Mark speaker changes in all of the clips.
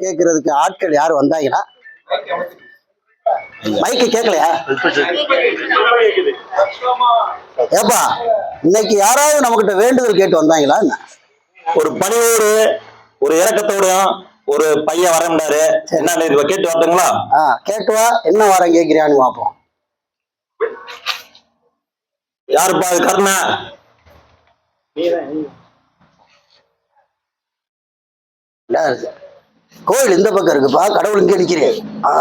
Speaker 1: கேட்கறதுக்கு ஆட்கள் யாரும் வந்தாங்களா மைக்கு கேட்கலையா ஏப்பா இன்னைக்கு யாராவது நம்மகிட்ட வேண்டுதல் கேட்டு வந்தாங்களா என்ன?
Speaker 2: ஒரு பணிவோடு ஒரு இறக்கத்தோடும் ஒரு பையன் வரண்டாரு என்ன கேட்டு வரட்டுங்களா?
Speaker 1: ஆ கேட்டு வா என்ன வாரம் கேட்கிறியான்னு பார்ப்போம்.
Speaker 2: யாருப்பா அது கருணா?
Speaker 1: இல்ல, கோயில் இந்த பக்கம் இருக்குப்பா கடவுள் இங்கே நிற்கிறேன் ஆ.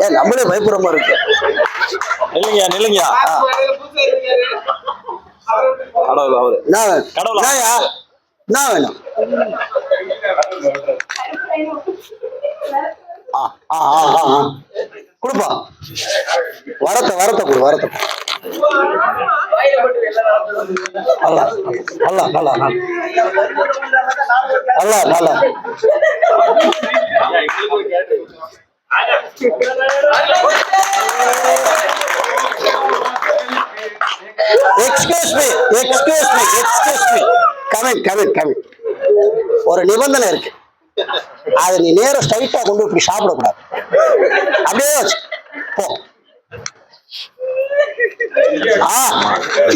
Speaker 1: ஏன் நம்மளே பயப்படுற மாதிரி இருக்கு.
Speaker 2: நில்லுங்க நில்லுங்க கடவுள் அவரு? கடவுளா?
Speaker 1: என்ன வேணும்? ஆ ஆ ஆ ஆ ஆ. கொடுப்பா. வரத்தை வரத்தை கொடு வரத்தை. நல்லா நல்லா நல்லா நல்லா. நல்லா excuse me excuse me excuse me coming coming coming ஒரு நிபந்தனை இருக்கு. அதை நீ நேரா ஸ்ட்ரைட்டா கொண்டு இப்படி சாப்பிடக்கூடாது. அப்படியே வச்சு. போ.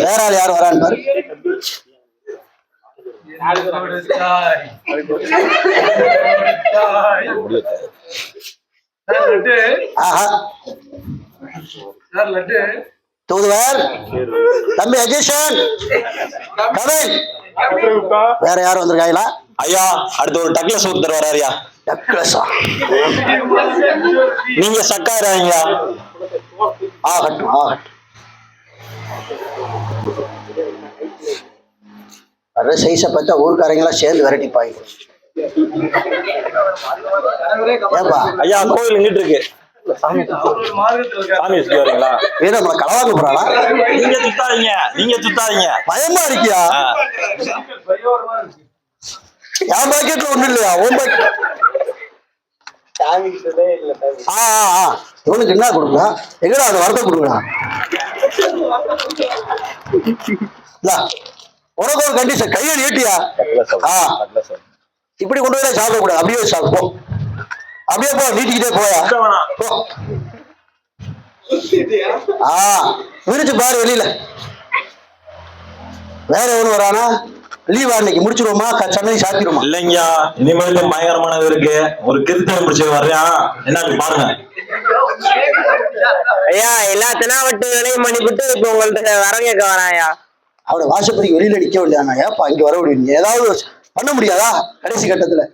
Speaker 1: வேற ஆள் யார் வரான்னு பாரு. தூதுவர். தம்பி அஜேஷன். வேற யாரும் வந்திருக்காங்களா
Speaker 2: ஐயா அடுத்து ஒரு டக்லஸ் ஒருத்தர் வராருயா
Speaker 1: டக்ளஸா?
Speaker 2: நீங்க சக்காராங்க
Speaker 1: ஆகட்டும் ஆகட்டும். வர்ற சைஸை பார்த்தா ஊர்க்காரங்களாம் சேர்ந்து விரட்டிப்பாங்க. ஏப்பா
Speaker 2: ஐயா கோயில் இங்கிட்டு இருக்கு. நீங்க சுத்தாதீங்க நீங்க சுத்தாதீங்க.
Speaker 1: பயமா இருக்கியா. என் பாக்கெட்ல ஒண்ணும் இல்லையா? உன் பாக்கெட் ஆ ஆ, ஆ. இவனுக்கு என்ன கொடுக்கலாம் எங்கடா அது வரத கொடுக்கலாம் உனக்கு ஒரு கண்டிஷன் கையை நீட்டியா? ஆ. இப்படி கொண்டு போய் சாப்பிட கூடாது. அப்படியே சாப்பிடு. போ. அப்படியே போ நீட்டிக்கிட்டே போயா. ஆ. விரிச்சு பாரு வெளியில. வேற எவனு வரானா? லீவா இன்னைக்கு முடிச்சிருவோமா? சென்னை சாத்திடுமா
Speaker 2: இல்லைங்கயா இனிமேல் பயங்கரமானது இருக்கு. ஒரு கிருத்தம் பிடிச்சி வர்றான். என்னன்னு பாருங்க.
Speaker 3: ஐயா எல்லா தினாவட்டுகளையும் பண்ணிவிட்டு இப்ப உங்கள்ட்ட வரம் கேட்க வராயா
Speaker 1: வாசப்படிக்கு வெளியில நிக்க வேண்டியதானா ஏப்பா இங்க வர முடியும் ஏதாவது பண்ண முடியாதா? கடைசி கட்டத்துல.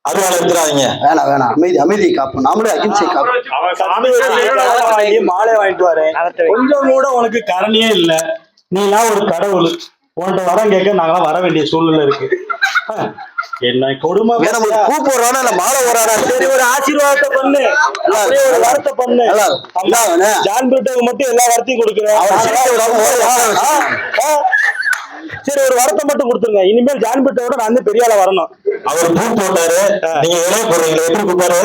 Speaker 2: அதனால இருக்கிறாங்க
Speaker 1: வேணாம் வேணாம். அமைதி அமைதியை காப்போம். நாமளே அகிம்சை காப்போம்.
Speaker 4: மாலை வாங்கிட்டு வரேன். கொஞ்சம் கூட உனக்கு கரணியே இல்ல. நீலாம் ஒரு கடவுள். உன்கிட்ட வரம் கேட்க நாங்களாம் வர வேண்டிய சூழ்நிலை இருக்கு. என்ன கொடுமை
Speaker 1: வேற ஒரு
Speaker 4: பாத்தியா?
Speaker 1: பூ போடுறானா இல்ல மாலை போடுறானா
Speaker 4: சரி ஒரு ஆசீர்வாதத்தை பண்ணு. ஒரு வரத்தை பண்ணு? ஜான் மட்டும் எல்லா வரத்தையும் கொடுக்குறேன். சரி ஒரு வரத்தை மட்டும் கொடுத்துருங்க. இனிமேல் ஜான் பீட்டரோட நான் வந்து பெரிய ஆளா வரணும்.
Speaker 2: அவர் பூ போட்டாரு. நீங்க இலைய போடுறீங்களா எப்படி கொடுப்பாரு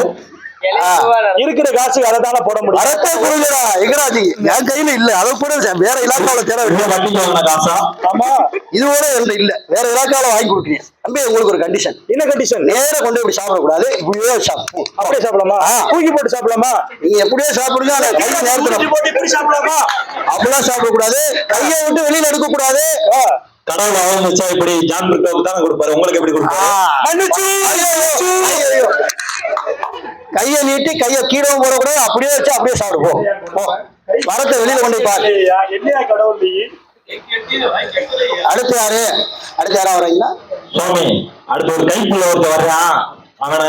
Speaker 4: இருக்கிற காசுக்கு அதை தானே போட முடியும்.
Speaker 1: வரத்தே கொடுங்கடா எங்கடாஜி? என் கையில இல்ல அதை கூட வேற இலாக்காவில தேட
Speaker 2: வட்டிக்கு வாங்கின காசா?
Speaker 4: ஆமா.
Speaker 1: இது கூட என்கிட்ட இல்ல வேற இலாக்காவில வாங்கி கொடுக்குறீங்க. தம்பி உங்களுக்கு ஒரு கண்டிஷன்
Speaker 4: என்ன கண்டிஷன்
Speaker 1: நேரா கொண்டு இப்படி சாப்பிடக்கூடாது இப்படியே சாப்பிடும்
Speaker 4: அப்படியே சாப்பிடலாமா. தூக்கி போட்டு சாப்பிடலாமா?
Speaker 1: நீங்க எப்படியே சாப்பிடுங்க ஆனா கை நேரத்துல
Speaker 4: போட்டு இப்படி சாப்பிடலாமா?
Speaker 1: அப்படிலாம் சாப்பிடக்கூடாது. கையை விட்டு வெளியில எடுக்க கூடாது.
Speaker 2: கடவுள் அவனுச்சா இப்படி ஜான் பிரிட்டோக்கு தானே கொடுப்பாரு. உங்களுக்கு எப்படி கொடுப்பாரு.
Speaker 1: கையை நீட்டி கையை கீழே போடக்கூடாது அப்படியே வச்சு அப்படியே சாப்பிடுவோம் வரத்தை வெளியில கொண்டு போய் பாரு. அடுத்து யாரு? அடுத்து யாரா வரீங்களா
Speaker 2: சுவாமி அடுத்து ஒரு கைப்புள்ள ஒருத்தர் வர்றான். அவனை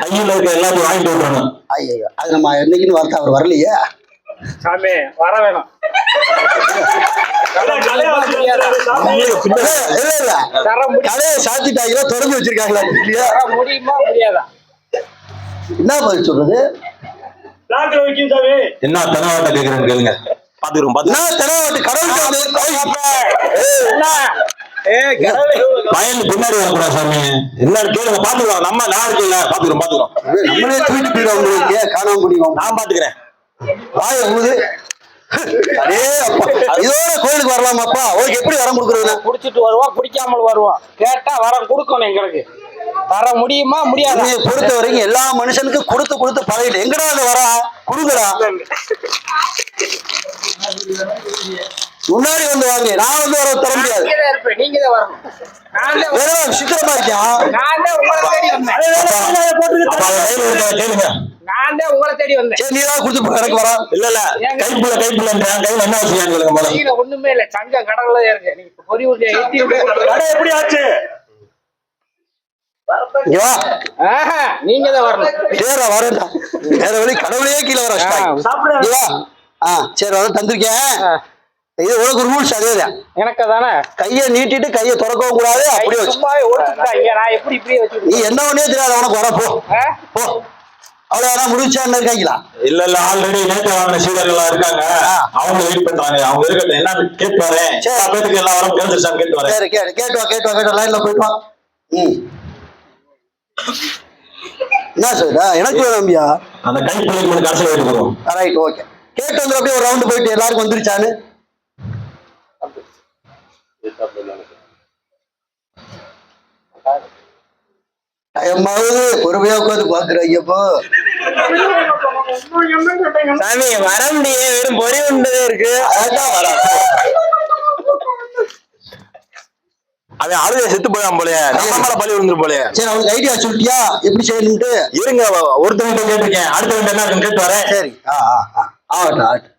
Speaker 2: கையில இருக்க எல்லாத்தையும் வாங்கிட்டு விட்டுறணும்
Speaker 1: ஐயோ அது நம்ம என்னைக்குன்னு வார்த்தை அவர் வரலையே.
Speaker 4: சாமி வர வேணாம்.
Speaker 1: இல்ல இல்ல இல்ல கடையை சாத்திட்டாங்களா? தொடர்ந்து வச்சிருக்காங்களா? இல்லையா?
Speaker 3: முடியுமா முடியாதா?
Speaker 1: என்ன பதில் சொல்றது?
Speaker 2: என்ன தனவாட்ட கேக்குறேன்னு கேளுங்க. பாத்துக்கிறோம் பாத்து.
Speaker 1: என்ன தெனாவட்டு? கடவுள்
Speaker 2: பின்னாடி வரக்கூடாது சாமி. என்னன்னு கேளுங்க பாத்துக்கிறோம் நம்ம நான் இருக்கல பாத்துக்கிறோம் பாத்துக்கிறோம்.
Speaker 1: நம்மளே தூக்கிட்டு போயிடும் உங்களுக்கு. காணாம முடியும்
Speaker 2: நான் பாத்துக்கிறேன்.
Speaker 1: வாய ஊது அடே அப்பா. இதோட கோயிலுக்கு வரலாமாப்பா உனக்கு எப்படி வரம் கொடுக்குறது
Speaker 3: குடிச்சிட்டு வருவோம் குடிக்காமல் வருவோம் கேட்டா வரம் கொடுக்கணும் எங்களுக்கு. தர முடியுமா? முடியாதா?
Speaker 1: பொறுத்த வரைக்கும் எல்லா மனுஷனுக்கும் கொடுத்து கொடுத்து பழகிட்டு. எங்கடா அந்த வரா? கொடுங்கடா. முன்னாடி வந்து வாங்க. நான் வந்து வர தர முடியாது.
Speaker 3: நீங்க தான் வரணும். நான்
Speaker 1: விசித்திரமா இருக்கியா?
Speaker 3: நான் தான் உங்களை தேடி வந்தேன்.
Speaker 2: அப்ப. அதை கையில கொடுத்தா கேளுங்க.
Speaker 3: நான் தான் உங்களை தேடி வந்தேன்.
Speaker 1: சரி நீ தான் கொடுத்து எனக்கு வரா.
Speaker 2: இல்ல இல்ல. கைப்புள்ள கைப்புள்ள கையில என்ன
Speaker 3: கீழே ஒண்ணுமே இல்ல. சங்கம் கடல்ல இருக்கு. நீங்க பொறி
Speaker 4: கடை எப்படி ஆச்சு?
Speaker 3: நீங்க தான் வரணும்.
Speaker 1: தேரா வரேன்டா. வேற வழி கடவுளையே கீழே வர வா. ஆ சரி வந்து தந்திருக்கேன். இது உனக்கு ரூல்ஸ் அதேதான்
Speaker 3: எனக்கு தானே
Speaker 1: கையை நீட்டிட்டு கையை திறக்கவும் கூடாது அப்படியே வச்சு. நீ என்ன ஒண்ணே தெரியாது உனக்கு வர போ? போ. அவ்வளவு யாரா முடிச்சா என்ன இருக்காங்களா?
Speaker 2: இல்ல இல்ல ஆல்ரெடி நேற்று வாங்கின சீடர்கள் இருக்காங்க. அவங்க வெயிட் பண்றாங்க. அவங்க இருக்கட்டும் என்ன கேட்டு வரேன்.
Speaker 1: சரி.
Speaker 2: பேருக்கு எல்லா வரும் கேட்டு வரேன்.
Speaker 1: கேட்டு கேட்டு வா கேட்டு வா. கேட்டு லைன்ல போயிட்டு வா. ம். என்ன சொல்றா எனக்கு வேணும் நம்பியா
Speaker 2: அந்த கைப்புள்ளைக்கு மட்டும் கடைசி வெயிட் போதும்
Speaker 1: ரைட் ஓகே கேட்டு வந்து அப்படியே ஒரு ரவுண்டு போயிட்டு எல்லாருக்கும் வந்துருச்சான்னு? டைமாவது பொறுமையா உட்காந்து பாக்குற ஐயப்போ
Speaker 3: சாமி வர முடியே வெறும் பொறி உண்டதே இருக்கு.
Speaker 1: அதான் வரா.
Speaker 2: அவன் அழுத செத்து போயான் போலயே. நம்ம மேல பழி விழுந்துரும் போலயே.
Speaker 1: சரி அவனுக்கு ஐடியா சொல்லிட்டியா? எப்படி செய்யணும்ட்டு
Speaker 2: இருங்க ஒருத்தவங்க கேட்டிருக்கேன். அடுத்தவங்க என்ன இருக்குன்னு கேட்டு வரேன்.
Speaker 1: சரி. ஆ ஆ ஆ. ஆகட்டும் ஆகட்டும்.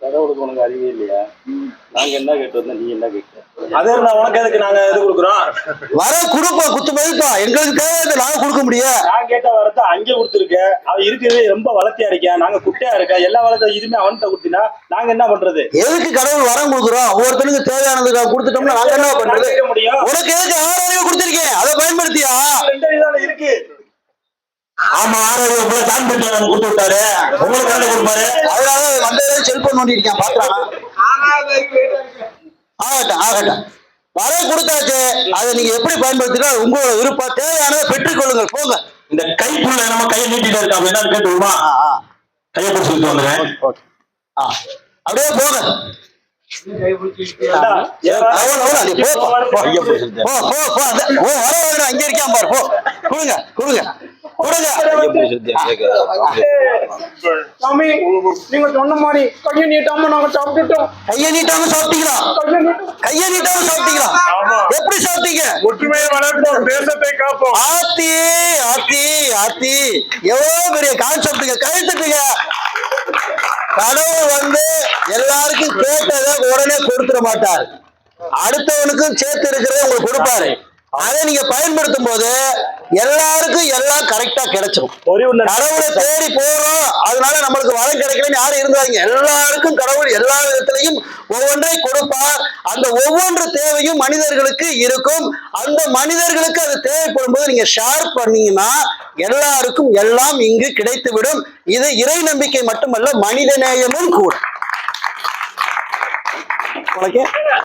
Speaker 4: கடவுளுக்கு உனக்கு அறிவே இல்லையா? நாங்க என்ன கேட்டு வந்தோம் நீ என்ன கேட்ட? அதே உனக்கு எதுக்கு நாங்க இது கொடுக்குறோம்?
Speaker 1: வர கொடுப்பா குத்து மதிப்பா? எங்களுக்கு தேவை நாங்க கொடுக்க முடியும்
Speaker 4: நான் கேட்ட வரத்த அங்கே கொடுத்துருக்க அவன் இருக்கிறதே ரொம்ப வளர்த்தியா இருக்கேன் நாங்க குட்டையா இருக்க? எல்லா வளர்த்த இதுமே அவன்கிட்ட கொடுத்தினா நாங்க என்ன பண்றது?
Speaker 1: எதுக்கு கடவுள் வரம் கொடுக்குறோம்? ஒவ்வொருத்தனுக்கு தேவையானது கொடுத்துட்டோம்னா நாங்க என்ன பண்றது?
Speaker 4: கேட்க முடியும்?
Speaker 1: உனக்கு எதுக்கு ஆறாயிரம் கொடுத்துருக்கேன்? அதை பயன்படுத்தியா?
Speaker 4: இருக்கு.
Speaker 2: ஆமா ஆரோக்கியம் உங்களை தான் கொடுத்து விட்டாரு உங்களுக்கு கொடுப்பாரு?
Speaker 1: அதனால வந்ததே செல்போன் நோண்டி இருக்கான் பாக்குறானா ஆகட்டும் ஆகட்டும். வர கொடுத்தாச்சு. அதை நீங்க எப்படி பயன்படுத்தினா உங்களோட விருப்பம் தேவையானதை பெற்றுக்கொள்ளுங்கள் போங்க.
Speaker 2: இந்த கைப்புள்ள நம்ம கையை நீட்டிட்டு இருக்கா? என்னன்னு கேட்டு விடுமா
Speaker 1: ஆ, ஆ,
Speaker 2: கையை பிடிச்சி வந்துடுறேன்.
Speaker 1: அப்படியே போங்க. அங்க இருக்கான் பாரு போ. கொடுங்க கொடுங்க. கொடுங்க.
Speaker 3: சாமி நீங்க சொன்ன மாதிரி கையை நீட்டாம நாங்க சாப்பிட்டுட்டோம்.
Speaker 1: கையை நீட்டாம சாப்பிட்டீங்களா? கையை நீட்டாம சாப்பிட்டீங்களா? எப்படி சாப்பிட்டீங்க?
Speaker 4: ஒற்றுமையை வளர்ப்போம் தேசத்தை காப்போம்.
Speaker 1: ஆத்தி ஆத்தி ஆத்தி. எவ்வளவு பெரிய கான்செப்டுங்க கழுத்துட்டுங்க கடவுள் வந்து எல்லாருக்கும் கேட்டதை உடனே கொடுத்துட மாட்டார். அடுத்தவனுக்கும் சேர்த்து இருக்கிறத உங்களுக்கு கொடுப்பாரு. அதை நீங்க பயன்படுத்தும் போது எல்லாருக்கும் எல்லாம் கரெக்டா கிடைச்சிடும் கடவுளை தேடி போறோம். அதனால நம்மளுக்கு வரம் கிடைக்கலன்னு யாரும் இருந்தாங்க எல்லாருக்கும் கடவுள் எல்லா விதத்திலையும் ஒவ்வொன்றை கொடுப்பார். அந்த ஒவ்வொன்று தேவையும் மனிதர்களுக்கு இருக்கும். அந்த மனிதர்களுக்கு அது தேவைப்படும் போது நீங்க ஷேர் பண்ணீங்கன்னா எல்லாருக்கும் எல்லாம் இங்கு கிடைத்துவிடும். இது இறை நம்பிக்கை மட்டுமல்ல மனித நேயமும் கூட.